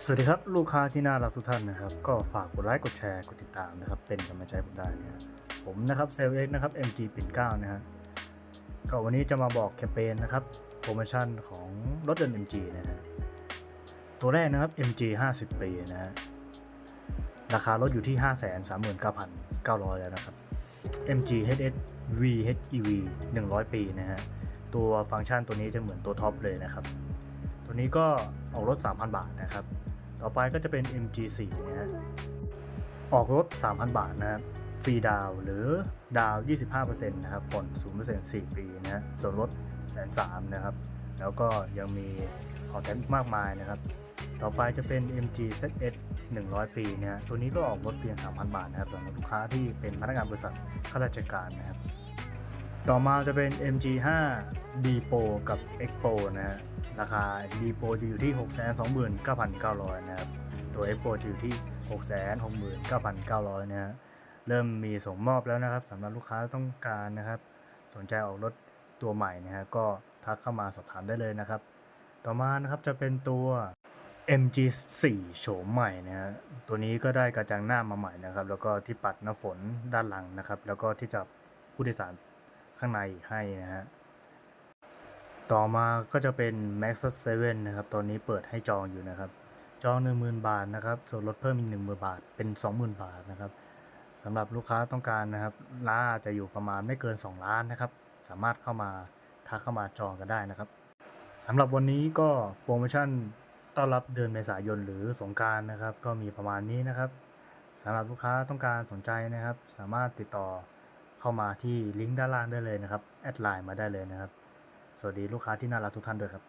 สวัสดีครับ ลูกค้าที่น่ารักทุกท่านนะครับ ก็ฝากกดไลค์กดแชร์กดติดตามนะครับ เป็นกำลังใจผมได้นะครับผมนะครับเซลเอ็กนะครับ MG ปิ่นเก้านะฮะก็วันนี้จะมาบอกแคมเปญนะครับโปรโมชั่นของรถยนต์ MG นะฮะตัวแรกนะครับ MG 50 ปีนะฮะราคารถอยู่ที่ 539,900 แล้วนะครับ MG HS VHEV 100 ปีนะฮะตัวฟังก์ชันตัวนี้จะเหมือนตัวท็อปเลยนะครับ ตัวนี้ก็ออกรถ 3,000 บาทนะครับ ต่อไปก็จะเป็น MG4 นะฮะออกรถ 3,000 บาทนะครับฟรีดาวหรือดาว 25%นะครับผ่อน0% 4 ปีนะฮะส่วนลดแสนสามนะครับ แล้วก็ยังมีของแถมอีกมากมายนะครับ ต่อไปจะเป็น MG ZS 100 ปีนะฮะตัวนี้ก็ออกรถเพียง 3,000 บาทนะครับสำหรับลูกค้าที่เป็นพนักงานบริษัทข้าราชการนะครับ ต่อมาจะเป็น MG5 D Pro กับ X Pro นะฮะ ราคา D Pro จะอยู่ที่ 629,900 นะครับ ตัว X Pro จะอยู่ที่ 669,900 นะฮะ เริ่มมีส่งมอบแล้วนะครับสำหรับลูกค้าต้องการนะครับ สนใจออกรถตัวใหม่นะฮะ ก็ทักเข้ามาสอบถามได้เลยนะครับ ต่อมานะครับจะเป็นตัว MG4 โฉมใหม่นะฮะ ตัวนี้ก็ได้กระจังหน้ามาใหม่นะครับ แล้วก็ที่ปัดน้ำฝนด้านหลังนะครับ แล้วก็ที่จับผู้โดยสาร ข้างในให้นะฮะ ต่อมาก็จะเป็น Max 7นะครับ ตอนนี้เปิดให้จองอยู่นะครับ จอง 10,000 บาทนะครับ ส่วนลดเพิ่มอีก10,000 บาท เป็น 20,000 บาทนะครับสำหรับลูกค้าต้องการนะครับล่าจะอยู่ประมาณไม่เกิน 2 ล้านนะครับ สามารถเข้ามาทักเข้ามาจองกันได้นะครับสำหรับวันนี้ก็โปรโมชั่นต้อนรับเดือนเมษายนหรือสงการนะครับ ก็มีประมาณนี้นะครับสำหรับลูกค้าต้องการสนใจนะครับ สามารถติดต่อ เข้ามาที่ลิงก์ด้านล่างได้เลยนะครับ แอดไลน์มาได้เลยนะครับ สวัสดีลูกค้าที่น่ารักทุกท่านด้วยครับ